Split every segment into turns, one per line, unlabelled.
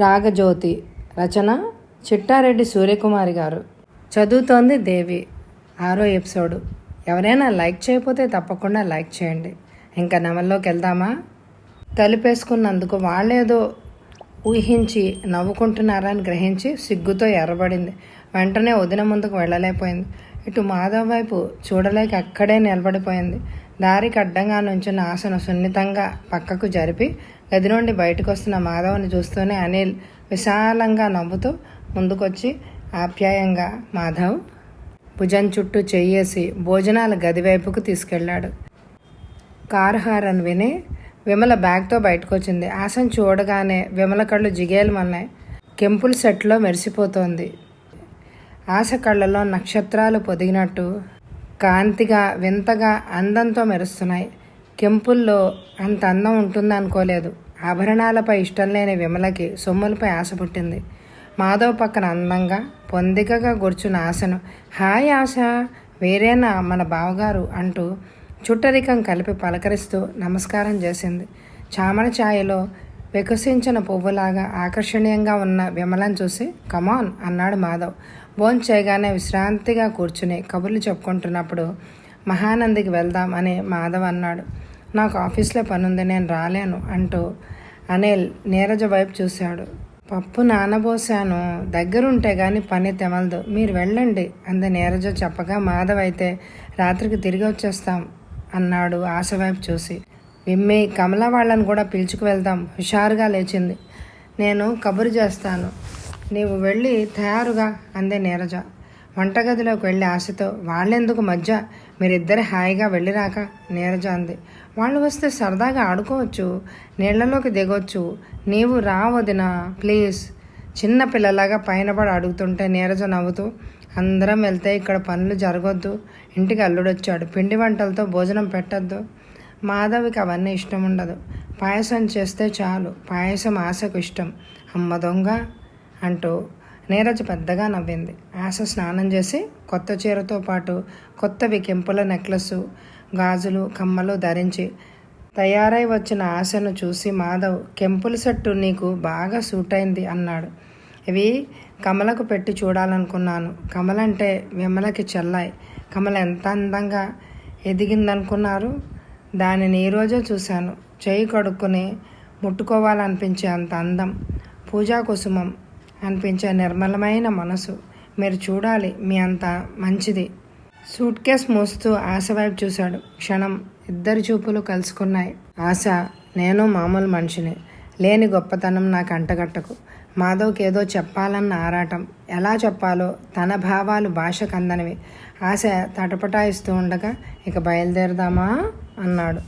రాగజ్యోతి రచన చిట్టారెడ్డి సూర్యకుమారి గారు. చదువుతోంది దేవి. ఆరో ఎపిసోడు. ఎవరైనా లైక్ చేయకపోతే తప్పకుండా లైక్ చేయండి. ఇంకా నవల్లోకి వెళ్దామా? తలుపేసుకున్నందుకు వాళ్ళేదో ఊహించి నవ్వుకుంటున్నారని గ్రహించి సిగ్గుతో ఎర్రబడింది. వెంటనే వదిన ముందుకు వెళ్ళలేకపోయింది. ఇటు మాధవ్ వైపు చూడలేక అక్కడే నిలబడిపోయింది. దారికి అడ్డంగా నుంచిన ఆసన సున్నితంగా పక్కకు జరిపి గది నుండి బయటకు వస్తున్న మాధవ్ని చూస్తూనే అనిల్ విశాలంగా నవ్వుతూ ముందుకొచ్చి ఆప్యాయంగా మాధవ్. భుజం చుట్టూ చెయ్యేసి భోజనాల గది వైపుకు తీసుకెళ్ళాడు. కారు హారన్ విని విమల బ్యాగ్తో బయటకు వచ్చింది ఆశను చూడగానే విమల కళ్ళు జిగేలమన్నాయి కెంపుల్ సెట్లో మెరిసిపోతోంది. ఆశ కళ్ళలో నక్షత్రాలు పొదిగినట్టు కాంతిగా వింతగా అందంతో మెరుస్తున్నాయి. కెంపుల్లో అంత అందం ఉంటుందనుకోలేదు. ఆభరణాలపై ఇష్టం లేని విమలకి సొమ్ములపై ఆశ పుట్టింది. మాధవ్ పక్కన అందంగా పొందికగా గుర్చున్న ఆశను హాయ్ ఆశ! వేరేనా? మన బావగారు అంటూ చుట్టరికం కలిపి పలకరిస్తూ నమస్కారం చేసింది. చామన ఛాయలో వికసించిన పువ్వులాగా ఆకర్షణీయంగా ఉన్న విమలను చూసి కమాన్ అన్నాడు మాధవ్. భోంచేయగానే చేయగానే విశ్రాంతిగా కూర్చుని కబుర్లు చెప్పుకుంటున్నప్పుడు మహానందికి వెళ్దాం అని మాధవ్ అన్నాడు. నాకు ఆఫీస్లో పనుంది నేను రాలేను అంటూ అనిల్ నీరజ వైపు చూశాడు. పప్పు నానబోసాను దగ్గరుంటే కానీ పని తెమలదు. మీరు వెళ్ళండి అంది నీరజ చెప్పగా. మాధవ్ అయితే రాత్రికి తిరిగి వచ్చేస్తాం అన్నాడు ఆశ వైపు చూసి. విమ్మి కమల వాళ్ళని కూడా పిలుచుకు వెళ్దాం. హుషారుగా లేచింది. నేను కబురు చేస్తాను. నీవు వెళ్ళి తయారుగా అందే నీరజ. వంటగదిలోకి వెళ్ళి ఆశతో వాళ్ళెందుకు మధ్య మీరిద్దరే హాయిగా వెళ్ళిరాక? నీరజ అంది. వాళ్ళు వస్తే సరదాగా ఆడుకోవచ్చు నీళ్ళలోకి దిగొచ్చు. నీవు రా వదినా ప్లీజ్. చిన్న పిల్లలాగా పైన పడి అడుగుతుంటే నీరజ నవ్వుతూ అందరం వెళ్తే ఇక్కడ పనులు జరగొద్దు. ఇంటికి అల్లుడొచ్చాడు. పిండి వంటలతో భోజనం పెట్టద్దు. మాధవికి అవన్నీ ఇష్టం ఉండదు పాయసం చేస్తే చాలు. పాయసం ఆశకు ఇష్టం. అమ్మ దొంగ అంటూ నీరజ పెద్దగా నవ్వింది. ఆశ స్నానం చేసి కొత్త చీరతో పాటు కొత్తవి కెంపుల నెక్లెస్ గాజులు కమ్మలు ధరించి తయారై వచ్చిన ఆశను చూసి మాధవ్ కెంపుల సెట్టు నీకు బాగా సూట్ అయింది అన్నాడు. ఇవి కమలకు పెట్టి చూడాలనుకున్నాను. కమలంటే విమలకి చెల్లాయి. కమల ఎంత అందంగా ఎదిగిందనుకున్నారు? దానిని ఈరోజే చూశాను. చేయి కడుక్కుని ముట్టుకోవాలనిపించే అంత అందం. పూజా కుసుమం. అనిపించే నిర్మలమైన మనసు. మీరు చూడాలి మీ అంత మంచిది. సూట్ కేస్ మోస్తూ ఆశ వైపు చూశాడు. క్షణం ఇద్దరి చూపులు కలుసుకున్నాయి. ఆశ నేను మామూలు మనిషిని. లేని గొప్పతనం నాకు అంటగట్టకు. మాధవ్కి ఏదో చెప్పాలన్న ఆరాటం. ఎలా చెప్పాలో తన భావాలు భాషకు అందనివి ఆశ తటపటాయిస్తూ ఉండగా ఇక బయలుదేరదామా? అన్నాడు.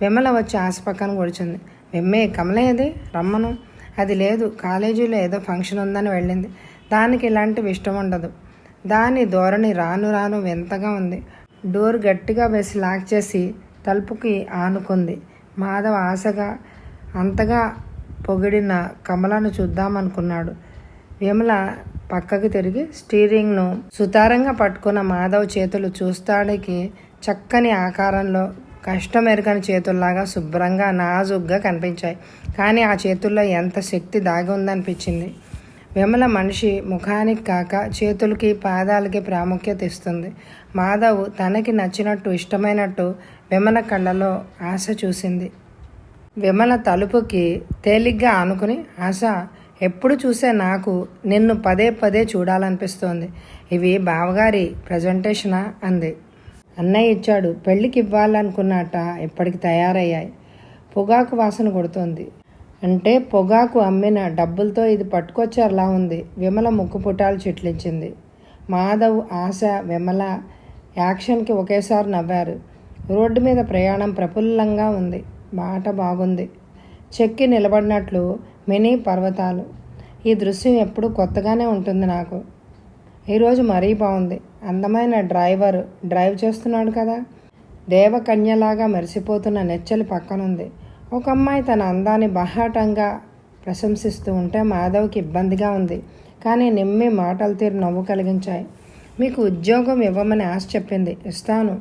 విమల వచ్చి ఆశ పక్కన కూర్చుంది. విమ్మే కమలేది రమ్మను. అది లేదు. కాలేజీలో ఏదో ఫంక్షన్ ఉందని వెళ్ళింది. దానికి ఇలాంటివి ఇష్టం ఉండదు. దాని ధోరణి రాను రాను వింతగా ఉంది. డోర్ గట్టిగా వేసి లాక్ చేసి తలుపుకి ఆనుకుంది. మాధవ్ ఆశగా అంతగా పొగిడిన కమలను చూద్దామనుకున్నాడు. విమల పక్కకి తిరిగి స్టీరింగ్ను సుతారంగా పట్టుకున్న మాధవ్ చేతులు చూస్తాడికి చక్కని ఆకారంలో కష్టం కష్టమెరుగని చేతుల్లాగా శుభ్రంగా నాజుగ్గా కనిపించాయి. కానీ ఆ చేతుల్లో ఎంత శక్తి దాగి ఉందనిపించింది. విమల మనిషి ముఖానికి కాక చేతులకి పాదాలకి ప్రాముఖ్యత ఇస్తుంది. మాధవ్ తనకి నచ్చినట్టు ఇష్టమైనట్టు విమల కళ్ళలో ఆశ చూసింది. విమల తలుపుకి తేలిగ్గా ఆనుకుని ఆశ ఎప్పుడు చూసే నాకు నిన్ను పదే పదే చూడాలనిపిస్తోంది. ఇవి బావగారి ప్రజెంటేషనా? అంది. అన్నయ్య ఇచ్చాడు. పెళ్ళికి ఇవ్వాలనుకున్నట ఇప్పటికి తయారయ్యాయి. పొగాకు వాసన కొడుతోంది. అంటే పొగాకు అమ్మిన డబ్బులతో ఇది పట్టుకొచ్చేలా ఉంది. విమల ముక్కు పుటాలు చిట్లించింది. మాధవ్ ఆశ విమల యాక్షన్కి ఒకేసారి నవ్వారు. రోడ్డు మీద ప్రయాణం ప్రఫుల్లంగా ఉంది. బాట బాగుంది. చెక్కి నిలబడినట్లు మినీ పర్వతాలు. ఈ దృశ్యం ఎప్పుడు కొత్తగానే ఉంటుంది నాకు. ఈరోజు మరీ బాగుంది. అందమైన డ్రైవర్ డ్రైవ్ చేస్తున్నాడు కదా. దేవకన్యలాగా మెరిసిపోతున్న నెచ్చలి పక్కనుంది. ఒక అమ్మాయి తన అందాన్ని బహాటంగా ప్రశంసిస్తూ ఉంటే మాధవ్కి ఇబ్బందిగా ఉంది. కానీ నిమ్మి మాటలు తీరు నవ్వు కలిగించాయి. మీకు ఉద్యోగం ఇవ్వమని ఆశ చెప్పింది. ఇస్తాను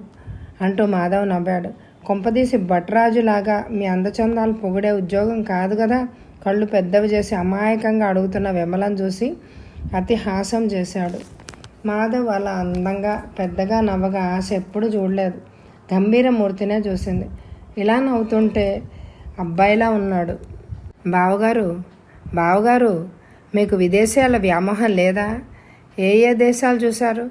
అంటూ మాధవ్ నవ్వాడు. కొంపదీసి భట్రాజులాగా మీ అందచందాలు పొగిడే ఉద్యోగం కాదు కదా. కళ్ళు పెద్దవి చేసి అమాయకంగా అడుగుతున్న విమలం చూసి అతి హాసం చేశాడు. మాధవ్ అలా అందంగా పెద్దగా నవ్వగా ఆశ ఎప్పుడు చూడలేదు. గంభీరమూర్తినే చూసింది. ఇలా నవ్వుతుంటే అబ్బాయిలా ఉన్నాడు. బావగారు బావగారు మీకు విదేశాల వ్యామోహం లేదా? ఏ ఏ దేశాలు చూశారు?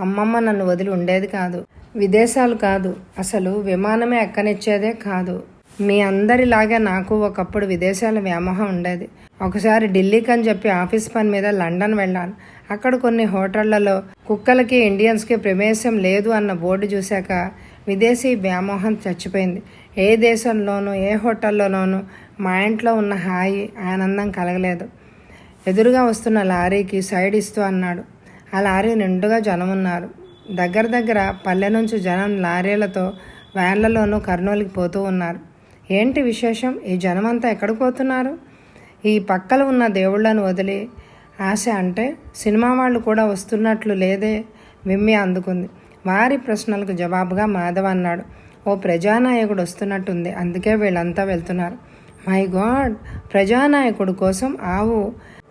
అమ్మమ్మ నన్ను వదిలి ఉండేది కాదు. విదేశాలు కాదు. అసలు విమానమే ఎక్కనిచ్చేదే కాదు. మీ అందరిలాగే నాకు ఒకప్పుడు విదేశాల వ్యామోహం ఉండేది. ఒకసారి ఢిల్లీకి అని చెప్పి ఆఫీస్ పని మీద లండన్ వెళ్ళాను. అక్కడ కొన్ని హోటళ్ళలో కుక్కలకి ఇండియన్స్కి ప్రవేశం లేదు అన్న బోర్డు చూశాక విదేశీ వ్యామోహం చచ్చిపోయింది. ఏ దేశంలోనూ ఏ హోటల్లోనూ మా ఇంట్లో ఉన్న హాయి ఆనందం కలగలేదు. ఎదురుగా వస్తున్న లారీకి సైడ్ ఇస్తూ అన్నాడు. ఆ లారీ నిండుగా జనం ఉన్నారు దగ్గర దగ్గర పల్లె నుంచి జనం లారీలతో వ్యాన్లలోనూ కర్నూలుకి పోతూ ఉన్నారు. ఏంటి విశేషం? ఈ జనమంతా ఎక్కడికి పోతున్నారు? ఈ పక్కన ఉన్న దేవుళ్ళను వదిలి ఆశ అంటే సినిమా వాళ్ళు కూడా వస్తున్నట్లు లేదే విమ్మి అందుకుంది. వారి ప్రశ్నలకు జవాబుగా మాధవ్ అన్నాడు. ఓ ప్రజానాయకుడు వస్తున్నట్టుంది. అందుకే వీళ్ళంతా వెళ్తున్నారు. My God! ప్రజానాయకుడు కోసం ఆవు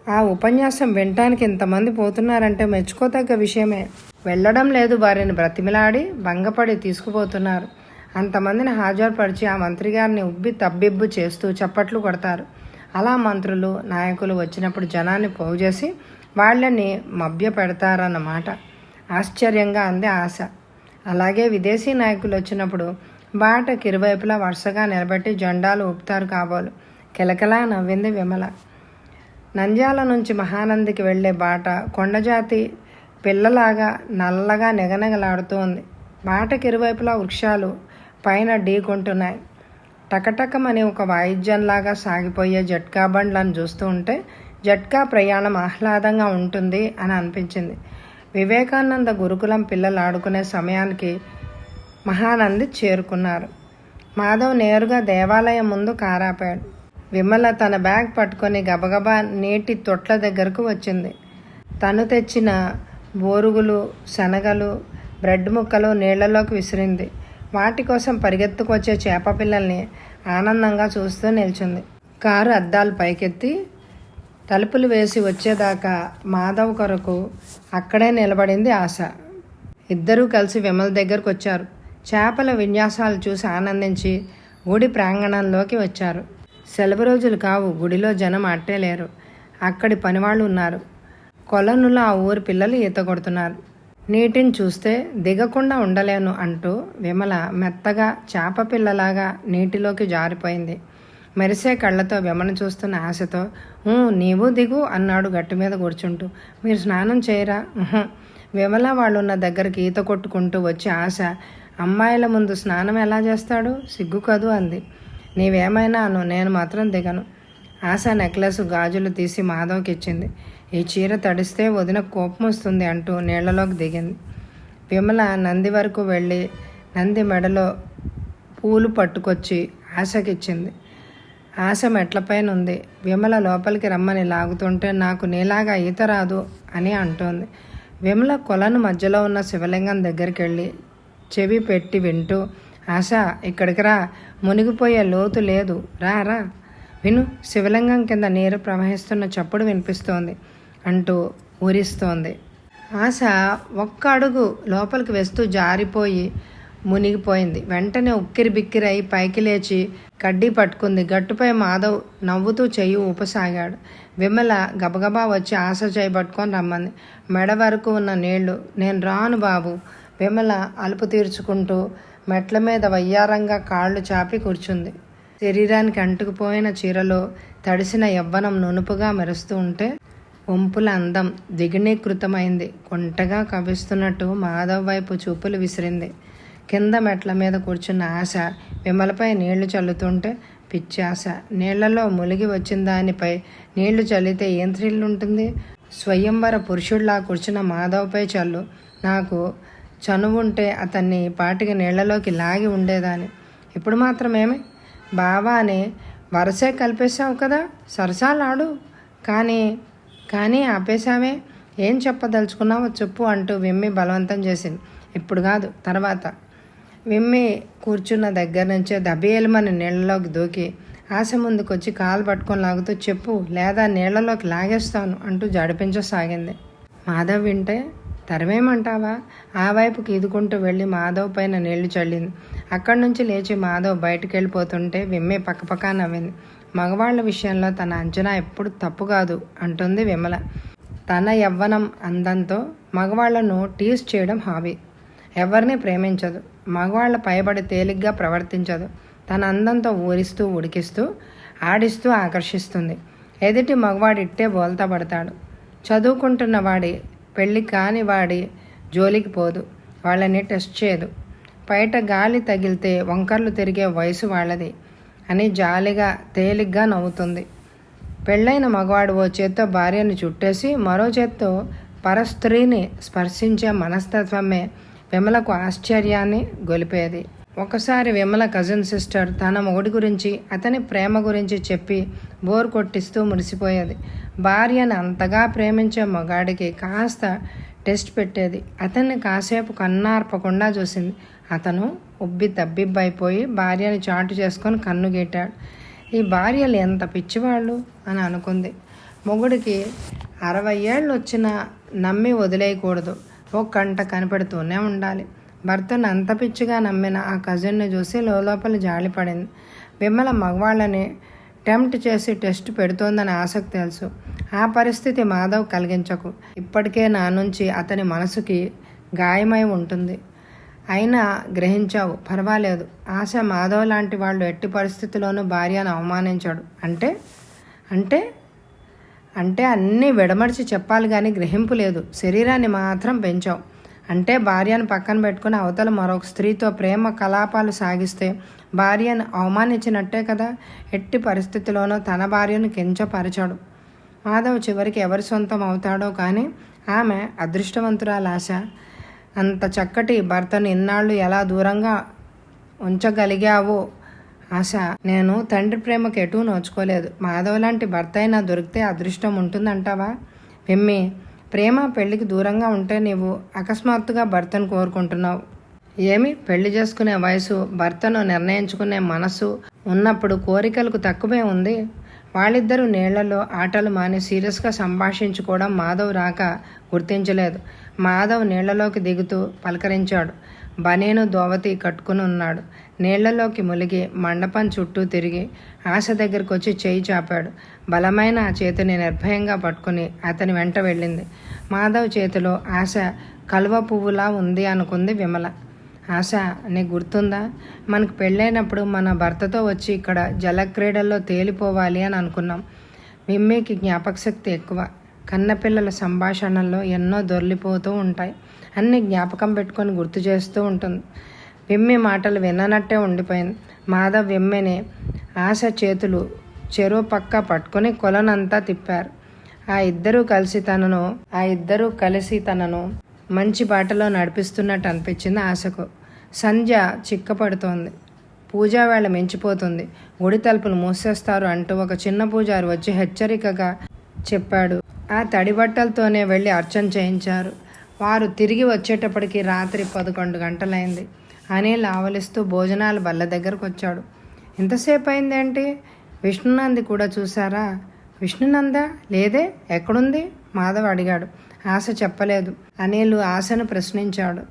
ఆ ఉపన్యాసం వినటానికి ఇంతమంది పోతున్నారంటే మెచ్చుకోతగ్గ విషయమే. వెళ్ళడం లేదు వారిని బ్రతిమిలాడి భంగపడి తీసుకుపోతున్నారు. అంతమందిని హాజరుపరిచి ఆ మంత్రి గారిని ఉబ్బి తబ్బిబ్బు చేస్తూ చప్పట్లు కొడతారు. అలా మంత్రులు నాయకులు వచ్చినప్పుడు జనాన్ని పోగు చేసి వాళ్ళని మభ్య పెడతారన్నమాట ఆశ్చర్యంగా అంది ఆశ. అలాగే విదేశీ నాయకులు వచ్చినప్పుడు బాటకి ఇరువైపులా వరుసగా నిలబెట్టి జెండాలు ఊపుతారు కాబోలు. కిలకిలా నవ్వింది విమల. నంద్యాల నుంచి మహానందికి వెళ్ళే బాట కొండజాతి పిల్లలాగా నల్లగా నిగనగలాడుతూ ఉంది బాటకి ఇరువైపులా వృక్షాలు పైన ఢీకొంటున్నాయి. టకటకమనే ఒక వాయిద్యంలాగా సాగిపోయే జట్కా బండ్లను చూస్తూ ఉంటే జట్కా ప్రయాణం ఆహ్లాదంగా ఉంటుంది అని అనిపించింది. వివేకానంద గురుకులం పిల్లలు ఆడుకునే సమయానికి మహానంది చేరుకున్నారు. మాధవ్ నేరుగా దేవాలయం ముందు కారాపాడు. విమల తన బ్యాగ్ పట్టుకొని గబగబా నీటి తొట్ల దగ్గరకు వచ్చింది. తను తెచ్చిన బోరుగులు శనగలు బ్రెడ్ ముక్కలు నీళ్ళలోకి విసిరింది. వాటి కోసం పరిగెత్తుకొచ్చే చేప పిల్లల్ని ఆనందంగా చూస్తూ నిల్చుంది. కారు అద్దాలు పైకెత్తి తలుపులు వేసి వచ్చేదాకా మాధవ్ కొరకు అక్కడే నిలబడింది ఆశ. ఇద్దరూ కలిసి విమల దగ్గరకు వచ్చారు చేపల విన్యాసాలు చూసి ఆనందించి గుడి ప్రాంగణంలోకి వచ్చారు. సెలవు రోజులు కావు గుడిలో జనం అట్టే లేరు. అక్కడి పనివాళ్ళు ఉన్నారు. కొలనులో ఆ ఊరి పిల్లలు ఈత కొడుతున్నారు. నీటిని చూస్తే దిగకుండా ఉండలేను అంటూ విమల మెత్తగా చేప పిల్లలాగా నీటిలోకి జారిపోయింది. మెరిసే కళ్ళతో విమను చూస్తున్న ఆశతో నీవు దిగు అన్నాడు గట్టు మీద కూర్చుంటూ. మీరు స్నానం చేయరా? విమల వాళ్ళున్న దగ్గరికి ఈత కొట్టుకుంటూ వచ్చే ఆశ అమ్మాయిల ముందు స్నానం ఎలా చేస్తాడు? సిగ్గు కదు అంది. నీవేమైనా అను నేను మాత్రం దిగను. ఆశ నెక్లెస్ గాజులు తీసి మాధవ్కి ఇచ్చింది ఈ చీర తడిస్తే వదిన కోపం వస్తుంది అంటూ నీళ్ళలోకి దిగింది. విమల నంది వరకు వెళ్ళి నంది మెడలో పూలు పట్టుకొచ్చి ఆశకిచ్చింది. ఆశ మెట్లపైన ఉంది విమల లోపలికి రమ్మని లాగుతుంటే నాకు నీలాగా ఈత రాదు అని అంటోంది. విమల కొలను మధ్యలో ఉన్న శివలింగం దగ్గరికి వెళ్ళి చెవి పెట్టి వింటూ ఆశ ఇక్కడికి రా. మునిగిపోయే లోతు లేదు. రా రా. విను శివలింగం కింద నీరు ప్రవహిస్తున్న చప్పుడు వినిపిస్తోంది. అంటూ ఊరిస్తోంది. ఆశ ఒక్క అడుగు లోపలికి వేస్తూ జారిపోయి మునిగిపోయింది. వెంటనే ఉక్కిరి బిక్కిరై పైకి లేచి కడ్డీ పట్టుకుంది. గట్టుపై మాధవ్ నవ్వుతూ చెయ్యి ఊపసాగాడు. విమల గబగబా వచ్చి ఆశ చేయి పట్టుకొని రమ్మంది. మెడ వరకు ఉన్న నీళ్ళు నేను రాను బాబు. విమల అలుపు తీర్చుకుంటూ మెట్ల మీద వయ్యారంగా కాళ్ళు చాపి కూర్చుంది. శరీరానికి అంటుకుపోయిన చీరలో తడిసిన యవ్వనం నునుపుగా మెరుస్తూ ఉంటే వంపుల అందం దిగనీకృతమైంది కొంటగా కవిస్తున్నట్టు మాధవ్ వైపు చూపులు విసిరింది. కింద మెట్ల మీద కూర్చున్న ఆశ విమలపై నీళ్ళు చల్లుతుంటే పిచ్చి ఆశ. నీళ్ళలో ములిగి వచ్చిన దానిపై నీళ్ళు చల్లితే ఏం థ్రిల్ ఉంటుంది? స్వయంవర పురుషుడిలా కూర్చున్న మాధవ్పై చల్లు. నాకు చనువుంటే అతన్ని పాటికి నీళ్ళలోకి లాగి ఉండేదాన్ని. ఇప్పుడు మాత్రమేమి? బావానే వరుసే వరసే కలిపేశావు కదా సరసాలాడు. కానీ కానీ ఆపేశావే. ఏం చెప్పదలుచుకున్నావో చెప్పు అంటూ విమ్మి బలవంతం చేసింది. ఇప్పుడు కాదు తర్వాత. విమ్మి కూర్చున్న దగ్గర నుంచే దబేలమని నీళ్ళలోకి దూకి ఆశ ముందుకొచ్చి కాలు పట్టుకొని లాగుతూ చెప్పు లేదా నీళ్ళలోకి లాగేస్తాను అంటూ జడిపించసాగింది. మాధవ్ వింటే తరవేమంటావా ఆ వైపుకి ఈదుకుంటూ వెళ్ళి మాధవ్ పైన నీళ్ళు చల్లింది. అక్కడి నుంచి లేచి మాధవ్ బయటికి వెళ్ళిపోతుంటే విమ్మే పక్కపక్క నవ్వింది. మగవాళ్ళ విషయంలో తన అంచనా ఎప్పుడు తప్పు కాదు అంటుంది విమల. తన యవ్వనం అందంతో మగవాళ్ళను టీస్ చేయడం హాబీ. ఎవరిని ప్రేమించదు. మగవాళ్ళ పైబడి తేలిగ్గా ప్రవర్తించదు. తన అందంతో ఊరిస్తూ ఉడికిస్తూ ఆడిస్తూ ఆకర్షిస్తుంది. ఎదుటి మగవాడు ఇట్టే బోల్తా పడతాడు చదువుకుంటున్న వాడి పెళ్ళి కాని వాడి జోలికి పోదు. వాళ్ళని టెస్ట్ చేయదు. బయట గాలి తగిలితే వంకర్లు తిరిగే వయసు వాళ్ళది అని జాలిగా తేలిగ్గా నవ్వుతుంది. పెళ్ళైన మగవాడు ఓ చేత్తో భార్యను చుట్టేసి మరో చేత్తో పరస్త్రీని స్పర్శించే మనస్తత్వమే విమలకు ఆశ్చర్యాన్ని గొలిపేది. ఒకసారి విమల కజిన్ సిస్టర్ తన మొగుడి గురించి అతని ప్రేమ గురించి చెప్పి బోర్ కొట్టిస్తూ మురిసిపోయేది. భార్యను అంతగా ప్రేమించే మగాడికి కాస్త టెస్ట్ పెట్టేది. అతన్ని కాసేపు కన్నార్పకుండా చూసింది. అతను ఉబ్బి తబ్బిబ్బైపోయి భార్యని చాటు చేసుకొని కన్ను గీటాడు. ఈ భార్యలు ఎంత పిచ్చివాళ్ళు? అని అనుకుంది. మొగుడికి అరవై ఏళ్ళు వచ్చినా నమ్మి వదిలేయకూడదు. ఓ కంట కనిపెడుతూనే ఉండాలి. భర్తను అంత పిచ్చిగా నమ్మిన ఆ కజిన్ని చూసి లోపల జాలిపడింది విమల మగవాళ్ళని టెంప్ట్ చేసి టెస్ట్ పెడుతోందని ఆసక్తి తెలుసు. ఆ పరిస్థితి మాధవ్ కలిగించకు. ఇప్పటికే నా నుంచి అతని మనసుకి గాయమై ఉంటుంది. అయినా గ్రహించావు పర్వాలేదు. ఆశ మాధవ్ లాంటి వాళ్ళు ఎట్టి పరిస్థితిలోనూ భార్యను అవమానించాడు. అంటే? అంటే? అంటే అన్నీ విడమర్చి చెప్పాలి కానీ గ్రహింపు లేదు. శరీరాన్ని మాత్రం పెంచావు. అంటే భార్యను పక్కన పెట్టుకుని అవతల మరొక స్త్రీతో ప్రేమ కలాపాలు సాగిస్తే భార్యను అవమానించినట్టే కదా? ఎట్టి పరిస్థితిలోనూ తన భార్యను కించపరచాడు. మాధవ్ చివరికి ఎవరి సొంతం అవుతాడో కానీ ఆమె అదృష్టవంతురాలాశ ఆశ. అంత చక్కటి భర్తను ఇన్నాళ్ళు ఎలా దూరంగా ఉంచగలిగావో ఆశ. నేను తండ్రి ప్రేమకు ఎటూ నోచుకోలేదు. మాధవ్ లాంటి భర్త అయినా దొరికితే అదృష్టం ఉంటుందంటావా? విమ్మి. ప్రేమ పెళ్ళికి దూరంగా ఉంటే నీవు అకస్మాత్తుగా భర్తను కోరుకుంటున్నావు. ఏమి? పెళ్ళి చేసుకునే వయసు భర్తను నిర్ణయించుకునే మనసు ఉన్నప్పుడు కోరికలకు తక్కువే ఉంది. వాళ్ళిద్దరూ నీళ్ళలో ఆటలు మాని సీరియస్గా సంభాషించుకోవడం మాధవ్ రాక గుర్తించలేదు. మాధవ్ నీళ్ళలోకి దిగుతూ పలకరించాడు. బనేను దోవతి కట్టుకుని ఉన్నాడు. నీళ్ళలోకి ములిగి మండపం చుట్టూ తిరిగి ఆశ దగ్గరకు వచ్చి చేయి చాపాడు. బలమైన ఆ చేతిని నిర్భయంగా పట్టుకుని అతని వెంట వెళ్ళింది. మాధవ్ చేతిలో ఆశ కలువ పువ్వులా ఉంది అనుకుంది విమల. ఆశ నీకు గుర్తుందా? మనకు పెళ్ళైనప్పుడు మన భర్తతో వచ్చి ఇక్కడ జలక్రీడల్లో తేలిపోవాలి అని అనుకున్నాం. మిమ్మీకి జ్ఞాపకశక్తి ఎక్కువ. కన్నపిల్లల సంభాషణల్లో ఎన్నో దొర్లిపోతూ ఉంటాయి. అన్ని జ్ఞాపకం పెట్టుకొని గుర్తు చేస్తూ ఉంటుంది. విమ్మి మాటలు విననట్టే ఉండిపోయింది. మాధవ్ విమ్మెనే ఆశ చేతులు చెరువు పక్క పట్టుకొని కొలనంతా తిప్పారు. ఆ ఇద్దరూ కలిసి తనను ఆ ఇద్దరూ కలిసి తనను మంచి బాటలో నడిపిస్తున్నట్టు అనిపించింది ఆశకు. సంధ్య చిక్కపడుతోంది. పూజా వేళ మించిపోతుంది. గుడి తలుపులు మూసేస్తారు అంటూ ఒక చిన్న పూజారి వచ్చి హెచ్చరికగా చెప్పాడు. ఆ తడి బట్టలతోనే వెళ్ళి అర్చన చేయించారు. వారు తిరిగి వచ్చేటప్పటికి రాత్రి పదకొండు గంటలైంది. అనిల్ ఆవలిస్తూ భోజనాలు బల్ల దగ్గరకు వచ్చాడు ఎంతసేపు అయిందేంటి విష్ణునంది కూడా చూసారా విష్ణునంద? లేదే? ఎక్కడుంది? మాధవ్ అడిగాడు. ఆశ చెప్పలేదు అనిల్ ఆశను ప్రశ్నించాడు.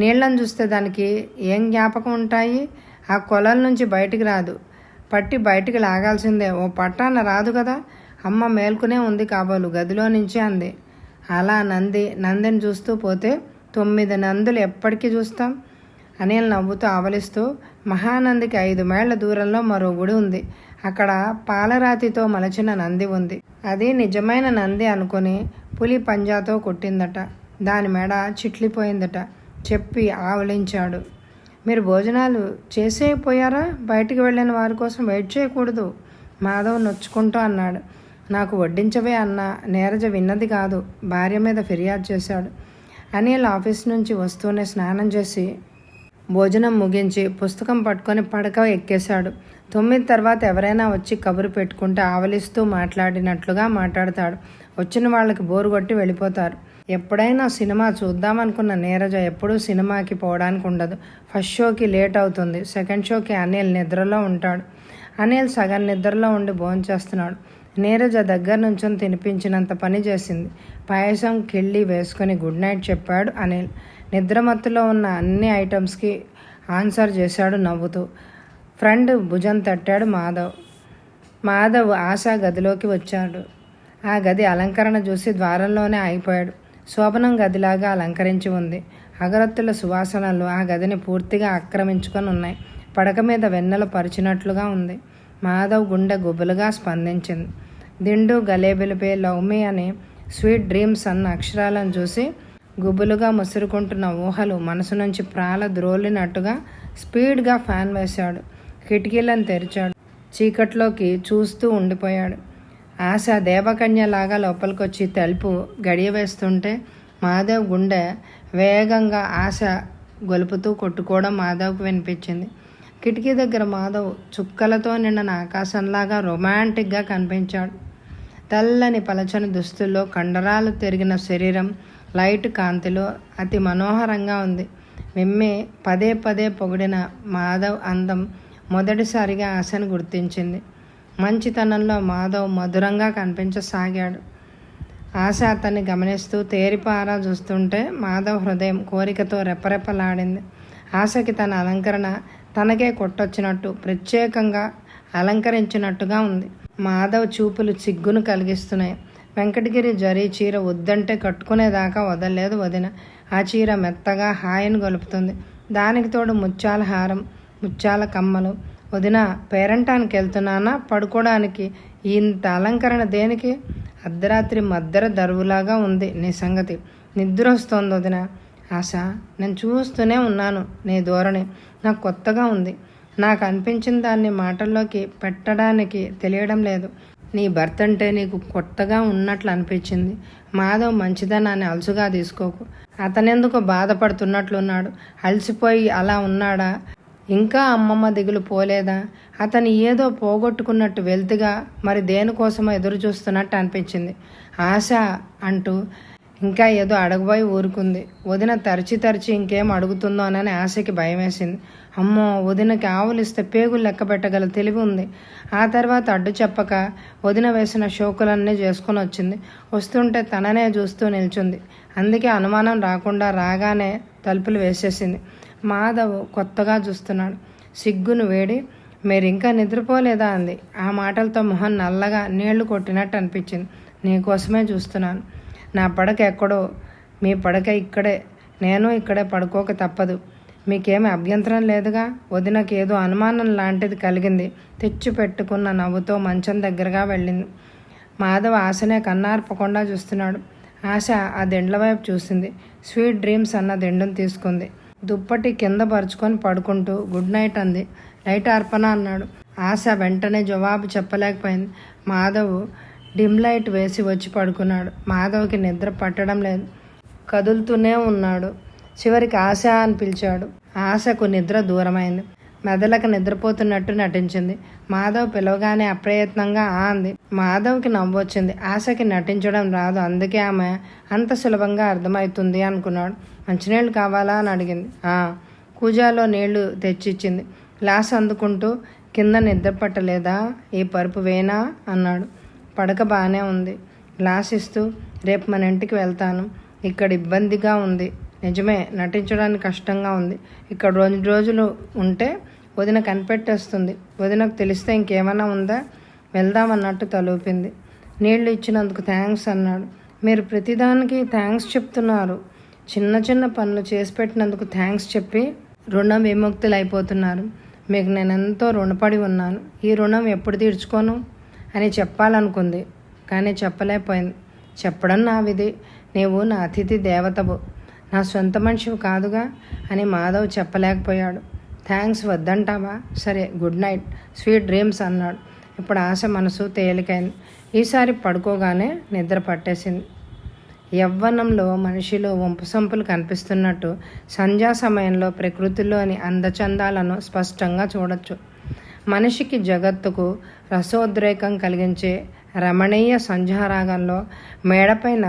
నీళ్ళను చూస్తే దానికి ఏం జ్ఞాపకం ఉంటాయి? ఆ కొలల నుంచి బయటికి రాదు. పట్టి బయటికి లాగాల్సిందే. ఓ పట్టాన రాదు కదా? అమ్మ మేల్కొనే ఉంది కాబోలు గదిలో నుంచి అంది. అలా నంది నందిని చూస్తూ పోతే తొమ్మిది నందులు ఎప్పటికీ చూస్తాం. అనిల్ నవ్వుతూ ఆవలిస్తూ మహానందికి ఐదు మైళ్ళ దూరంలో మరో గుడి ఉంది. అక్కడ పాలరాతితో మలచిన నంది ఉంది. అది నిజమైన నంది అనుకుని పులి పంజాతో కొట్టిందట. దాని మెడ చిట్లిపోయిందట. చెప్పి ఆవలించాడు. మీరు భోజనాలు చేసేపోయారా బయటికి వెళ్ళిన వారి కోసం వెయిట్ చేయకూడదు. మాధవ్ నొచ్చుకుంటూ అన్నాడు. నాకు వడ్డించవే అన్న నీరజ విన్నది కాదు భార్య మీద ఫిర్యాదు చేశాడు. అనిల్ ఆఫీస్ నుంచి వస్తూనే స్నానం చేసి భోజనం ముగించి పుస్తకం పట్టుకొని పడక ఎక్కేశాడు. తొమ్మిది తర్వాత ఎవరైనా వచ్చి కబురు పెట్టుకుంటే ఆవలిస్తూ మాట్లాడినట్లుగా మాట్లాడతాడు. వచ్చిన వాళ్ళకి బోరు కొట్టి వెళ్ళిపోతారు. ఎప్పుడైనా సినిమా చూద్దామనుకున్న నీరజ ఎప్పుడూ సినిమాకి పోవడానికి ఉండదు. ఫస్ట్ షోకి లేట్ అవుతుంది. సెకండ్ షోకి అనిల్ నిద్రలో ఉంటాడు. అనిల్ సగం నిద్రలో ఉండి భోంచేస్తున్నాడు. నీరజ దగ్గర నుంచొని తినిపించినంత పని చేసింది. పాయసం కిళ్ళి వేసుకొని గుడ్ నైట్ చెప్పాడు అనిల్. నిద్రమత్తులో ఉన్న అన్ని ఐటమ్స్కి ఆన్సర్ చేశాడు నవ్వుతూ. ఫ్రెండ్ భుజం తట్టాడు మాధవ్. మాధవ్ ఆశా గదిలోకి వచ్చాడు. ఆ గది అలంకరణ చూసి ద్వారంలోనే ఆగిపోయాడు. శోభనం గదిలాగా అలంకరించి ఉంది. అగరత్తుల సువాసనలు ఆ గదిని పూర్తిగా ఆక్రమించుకొని ఉన్నాయి. పడక మీద వెన్నెల పరిచినట్లుగా ఉంది. మాధవ్ గుండె గుబులుగా స్పందించింది. దిండు గలేబిలిపే లవ్ అనే అని స్వీట్ డ్రీమ్స్ అన్న అక్షరాలను చూసి గుబులుగా ముసురుకుంటున్న ఊహలు మనసు నుంచి ప్రాల ద్రోలినట్టుగా స్పీడ్గా ఫ్యాన్ వేశాడు. కిటికీలను తెరిచాడు. చీకట్లోకి చూస్తూ ఉండిపోయాడు. ఆశ దేవకన్యలాగా లోపలికొచ్చి తలుపు గడియవేస్తుంటే మాధవ్ గుండె వేగంగా ఆశ గొలుపుతూ కొట్టుకోవడం మాధవ్కు వినిపించింది. కిటికీ దగ్గర మాధవ్ చుక్కలతో నిండిన ఆకాశంలాగా రొమాంటిక్గా కనిపించాడు. తెల్లని పలచని దుస్తుల్లో కండరాలు తిరిగిన శరీరం లైట్ కాంతిలో అతి మనోహరంగా ఉంది. మిమ్మే పదే పదే పొగిడిన మాధవ్ అందం మొదటిసారిగా ఆశను గుర్తించింది. మంచితనంలో మాధవ్ మధురంగా కనిపించసాగాడు. ఆశ అతన్ని గమనిస్తూ తేరిపారా చూస్తుంటే మాధవ్ హృదయం కోరికతో రెప్పరెప్పలాడింది ఆశకి తన అలంకరణ తనకే కొట్టొచ్చినట్టు ప్రత్యేకంగా అలంకరించినట్టుగా ఉంది. మాధవ్ చూపులు సిగ్గును కలిగిస్తున్నాయి. వెంకటగిరి జరీ చీర వద్దంటే కట్టుకునేదాకా వదలలేదు వదిన. ఆ చీర మెత్తగా హాయిని గొలుపుతుంది. దానికి తోడు ముత్యాల హారం ముత్యాల కమ్మలు. వదిన పేరంటానికి వెళ్తున్నానా? పడుకోవడానికి ఇంత అలంకరణ దేనికి? అర్ధరాత్రి మద్దర దరువులాగా ఉంది నీ సంగతి. నిద్ర వస్తోంది వదిన. ఆశ నేను చూస్తూనే ఉన్నాను నీ ధోరణి. నాకు కొత్తగా ఉంది. నాకు అనిపించిన దాన్ని మాటల్లోకి పెట్టడానికి తెలియడం లేదు. నీ భర్త అంటే నీకు కొత్తగా ఉన్నట్లు అనిపించింది. మాధవ్ మంచిదనాన్ని అలసుగా తీసుకోకు. అతనెందుకు బాధపడుతున్నట్లున్నాడు. అలసిపోయి అలా ఉన్నాడా? ఇంకా అమ్మమ్మ దిగులు పోలేదా? అతను ఏదో పోగొట్టుకున్నట్టు వెల్తిగా మరి దేనికోసమో ఎదురు చూస్తున్నట్టు అనిపించింది. ఆశ అంటూ ఇంకా ఏదో అడగబోయి ఊరుకుంది. వదిన తరచి తరచి ఇంకేం అడుగుతుందో అని ఆశకి భయం వేసింది అమ్మో వదినకి ఆవులు ఇస్తే పేగులు లెక్క పెట్టగల తెలివి ఉంది. ఆ తర్వాత అడ్డు చెప్పక వదిన వేసిన షోకులన్నీ చేసుకుని వచ్చింది. వస్తుంటే తననే చూస్తూ నిల్చుంది. అందుకే అనుమానం రాకుండా రాగానే తలుపులు వేసేసింది. మాధవ్ కొత్తగా చూస్తున్నాడు. సిగ్గును వేడి మీరు ఇంకా నిద్రపోలేదా? అంది. ఆ మాటలతో మొహం నల్లగా నీళ్ళు కొట్టినట్టు అనిపించింది. నీకోసమే చూస్తున్నాను. నా పడక ఎక్కడో మీ పడక ఇక్కడే నేను ఇక్కడే పడుకోక తప్పదు. మీకేమి అభ్యంతరం లేదుగా? వదినకి ఏదో అనుమానం లాంటిది కలిగింది. తెచ్చి పెట్టుకున్న నవ్వుతో మంచం దగ్గరగా వెళ్ళింది. మాధవ్ ఆశనే కన్నార్పకుండా చూస్తున్నాడు. ఆశ ఆ దెండ్ల వైపు చూసింది. స్వీట్ డ్రీమ్స్ అన్న దెండును తీసుకుంది. దుప్పటి కింద పరుచుకొని పడుకుంటూ గుడ్ నైట్ అంది. లైట్ అర్పణ అన్నాడు. ఆశ వెంటనే జవాబు చెప్పలేకపోయింది. మాధవ్ డిమ్ లైట్ వేసి వచ్చి పడుకున్నాడు. మాధవ్కి నిద్ర పట్టడం లేదు. కదులుతూనే ఉన్నాడు. చివరికి ఆశ అని పిలిచాడు. ఆశకు నిద్ర దూరమైంది. మెదలకు నిద్రపోతున్నట్టు నటించింది. మాధవ్ పిలవగానే అప్రయత్నంగా ఆ అంది. మాధవ్కి నవ్వొచ్చింది ఆశకి నటించడం రాదు. అందుకే ఆమె అంత సులభంగా అర్థమవుతుంది అనుకున్నాడు. మంచినీళ్ళు కావాలా అని అడిగింది. ఆ కూజాలో నీళ్ళు తెచ్చిచ్చింది. గ్లాస్ అందుకుంటూ కింద నిద్ర పట్టలేదా? ఈ పరుపు వేనా? అన్నాడు. పడక బాగానే ఉంది. గ్లాస్ ఇస్తూ రేపు మన ఇంటికి వెళ్తాను. ఇక్కడ ఇబ్బందిగా ఉంది. నిజమే నటించడానికి కష్టంగా ఉంది. ఇక్కడ రెండు రోజులు ఉంటే వదిన కనిపెట్టేస్తుంది. వదినకు తెలిస్తే ఇంకేమైనా ఉందా? వెళ్దామన్నట్టు తలూపింది. నీళ్ళు ఇచ్చినందుకు థ్యాంక్స్ అన్నాడు. మీరు ప్రతిదానికి థ్యాంక్స్ చెప్తున్నారు. చిన్న చిన్న పనులు చేసి పెట్టినందుకు థ్యాంక్స్ చెప్పి రుణం విముక్తులు అయిపోతున్నారు మీకు నేను ఎంతో రుణపడి ఉన్నాను. ఈ రుణం ఎప్పుడు తీర్చుకోను? అని చెప్పాలనుకుంది. కానీ చెప్పలేకపోయింది. చెప్పడం నా విధి. నీవు నా అతిథి దేవతవు. నా సొంత మనిషివి కాదుగా అని మాధవ్ చెప్పలేకపోయాడు. థ్యాంక్స్ వద్దంటావా? సరే గుడ్ నైట్. స్వీట్ డ్రీమ్స్ అన్నాడు. ఇప్పుడు ఆశ మనసు తేలికైంది. ఈసారి పడుకోగానే నిద్ర పట్టేసింది. యవ్వనంలో మనిషిలో వంపుసంపులు కనిపిస్తున్నట్టు సంధ్యా సమయంలో ప్రకృతిలోని అందచందాలను స్పష్టంగా చూడొచ్చు. మనిషికి జగత్తుకు రసోద్రేకం కలిగించే రమణీయ సంధ్యారాగంలో మేడపైన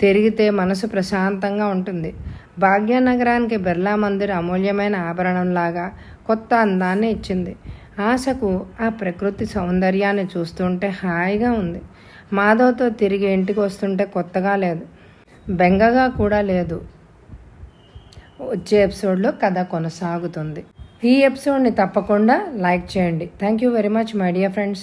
తిరిగితే మనసు ప్రశాంతంగా ఉంటుంది. భాగ్యనగరానికి బిర్లా మందిర్ అమూల్యమైన ఆభరణంలాగా కొత్త అందాన్ని ఇచ్చింది. ఆశకు ఆ ప్రకృతి సౌందర్యాన్ని చూస్తుంటే హాయిగా ఉంది. మాధవ్తో తిరిగి ఇంటికి వస్తుంటే కొత్తగా లేదు. బెంగగా కూడా లేదు. వచ్చే ఎపిసోడ్లో కథ కొనసాగుతుంది. ఈ ఎపిసోడ్ని తప్పకుండా లైక్ చేయండి. Thank you very much my dear friends